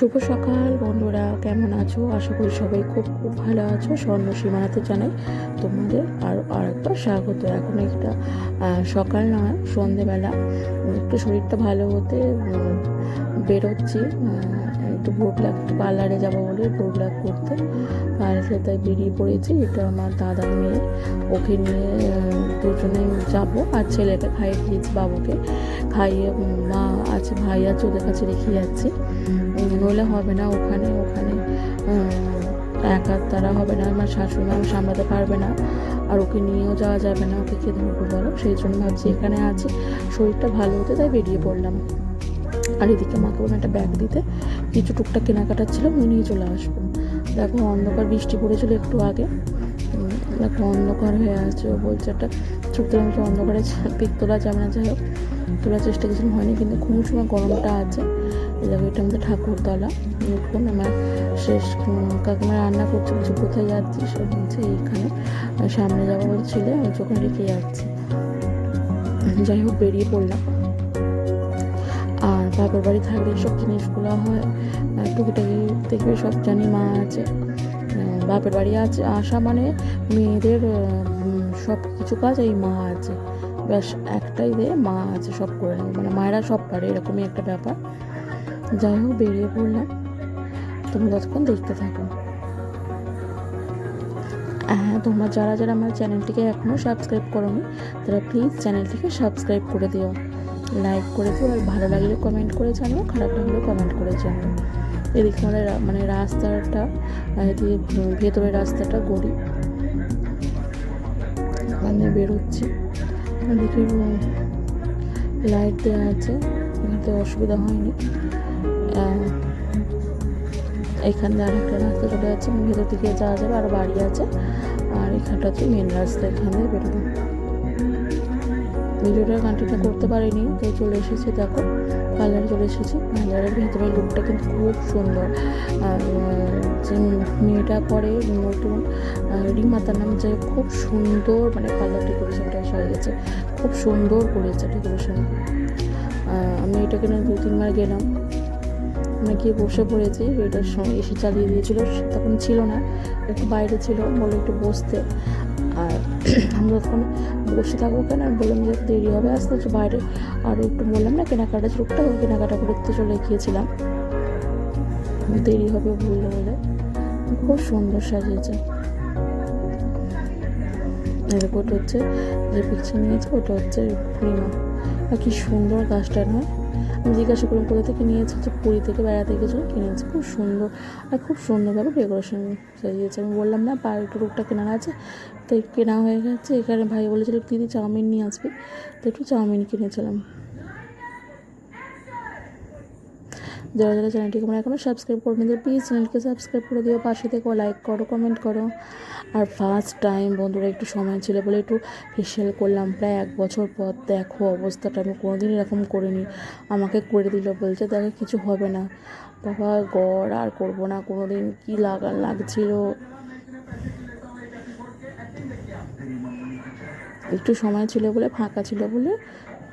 শুভ সকাল বন্ধুরা, কেমন আছো? আশা করি সবাই খুব খুব ভালো আছো। স্বর্ণ সীমানাতে জানাই তোমাদের আর আরেকবার স্বাগত। এখন একটা সকাল নয়, সন্ধেবেলা। একটু শরীরটা ভালো হতে বেরোচ্ছি। একটু লাগ একটু পার্লারে যাব বলে লাগ করতে। পার্লারে তাই বেরিয়ে পড়েছি। এটা আমার দাদার মেয়ে। ওকে নিয়ে দুজনে যাব। আর ছেলেকে খাইয়ে দিয়েছি বাবুকে। খাইয়ে মা আছে ভাই আছে ওদের কাছে রেখে যাচ্ছি। নইলে হবে না ওখানে ওখানে একার দ্বারা হবে না, আমার শাশুড়ি মা সামলাতে পারবে না, আর ওকে নিয়েও যাওয়া যাবে না, ওকে খেয়ে ধরবো বলো। সেই জন্য ভাবছি এখানে আছি, শরীরটা ভালো হতে তাই বেরিয়ে পড়লাম। আর এদিকে মাকে বললাম, একটা ব্যাগ দিতে। কিছু টুকটাক কেনাকাটা ছিল, আমি নিয়ে চলে আসব। দেখো, অন্ধকার, বৃষ্টি পড়েছিল একটু আগে। দেখো, অন্ধকার হয়ে আছে, ও বলছে একটা ছুটতে তো অন্ধকারে পিক তোলা যাবে না, যাই হোক, তোলার চেষ্টা কিছু হয়নি, কিন্তু খুব সময় গরমটা আছে। এটা আমাদের ঠাকুরতলা উঠুন আমার শেষ কাকিমা রান্না করছে কিছু কোথায় যাচ্ছি সে বলছে, এইখানে। সামনে যাব বলছিলে আমি চোখে রেখে যাচ্ছি। যাই হোক, বেরিয়ে পড়লাম। আর বাপের বাড়ি থাকলে সব জিনিসগুলো হয় টুকিটাকি দেখবে সব জানি মা আছে। বাপের বাড়ি আছে আসা মানে মেয়েদের সব কিছু কাজ এই মা আছে। ব্যাস একটাই দে, মা আছে, সব করে নেবে। মানে মায়েরা সব পারে, এরকমই একটা ব্যাপার। যাই হোক, বেরিয়ে পড়লাম। তুমি ততক্ষণ দেখতে থাকো। হ্যাঁ তোমরা যারা যারা আমার চ্যানেলটিকে এখনও সাবস্ক্রাইব করোনি, তারা প্লিজ চ্যানেলটিকে সাবস্ক্রাইব করে দিও। লাইক করে দিও, আর ভালো লাগলে কমেন্ট করে জানিও, খারাপ লাগলেও কমেন্ট করে জানিও। এদিকে রা- মানে রাস্তাটা এদিকে ভেতরের রাস্তাটা গড়ি। মানে বেরোচ্ছি। এদিকে লাইট দেওয়া আছে। এখানে অসুবিধা হয়নি। এখান দিয়ে আরেকটা রাস্তা চলে যাচ্ছে। ভেতর দিকে যাওয়া যাবে, আর বাড়ি আছে। আর এখানটা হচ্ছে মেন রাস্তা, এখান বেরোবো। ভিডিওটা কন্টিনিউ করতে পারিনি তাই চলে এসেছি দেখো পার্লারে চলে এসেছি। পার্লারের ভেতরে লুকটা কিন্তু খুব সুন্দর। আর যে মেয়েটা করে নতুন আহ, রিমা তার নাম যে খুব সুন্দর মানে পার্লার ডেকোরেশনটা সাজিয়েছে খুব সুন্দর করেছে ডেকোরেশন আমি এটাকে নিয়ে দু তিনবার গেলাম। মানে গিয়ে বসে পড়েছি এটার সঙ্গে এসে চালিয়ে দিয়েছিল তখন ছিল না একটু বাইরে ছিল বলে একটু বসতে। আর আমরা তখন বসে থাকব কেন আমি বললাম যে দেরি হবে আসতে হচ্ছে বাইরে আরও একটু বললাম না, কেনাকাটা ওই কেনাকাটা করতে চলে গিয়েছিলাম। দেরি হবে বললে বলে। খুব সুন্দর সাজিয়েছে। ওটা হচ্ছে যে পিকচার নিয়েছে, ওটা হচ্ছে পূর্ণিমা আর কি সুন্দর গাছটা নয় আমি জিজ্ঞাসা করলাম, কোথা থেকে নিয়েছে? হচ্ছে পুরী থেকে বেড়াতে গেছিল কিনেছে। খুব সুন্দর, আর খুব সুন্দরভাবে ডেকোরেশন সাজিয়েছে। আমি বললাম, না পার একটু রুকটা কেনার আছে। তো কেনা হয়ে গেছে। এখানে ভাই বলেছিল, দিদি চাউমিন নিয়ে আসবি। তো একটু চাউমিন কিনেছিলাম। যারা যারা চ্যানেলটিকে আমরা এখনও সাবস্ক্রাইব করবেন প্লিজ চ্যানেলকে সাবস্ক্রাইব করে দিও, পাশে থেকে লাইক করো কমেন্ট করো। আর ফার্স্ট টাইম বন্ধুরা একটু সময় ছিল বলে একটু ফেশিয়াল করলাম, প্রায় এক বছর পর দেখো অবস্থাটা, আমি কোনোদিন এরকম করিনি। আমাকে করে দিল, বলছে দেখো কিছু হবে না। বাবা, গড় আর করব না কোনো দিন কী লাগা, লাগছিল? একটু সময় ছিল বলে, ফাঁকা ছিল বলে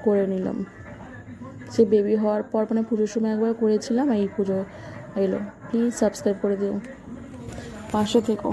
করে নিলাম। সে বেবি হওয়ার পর মানে পুজোর সময় একবার করেছিলাম এই পুজো এলো। প্লিজ সাবস্ক্রাইব করে দিও। পাশে থেকো।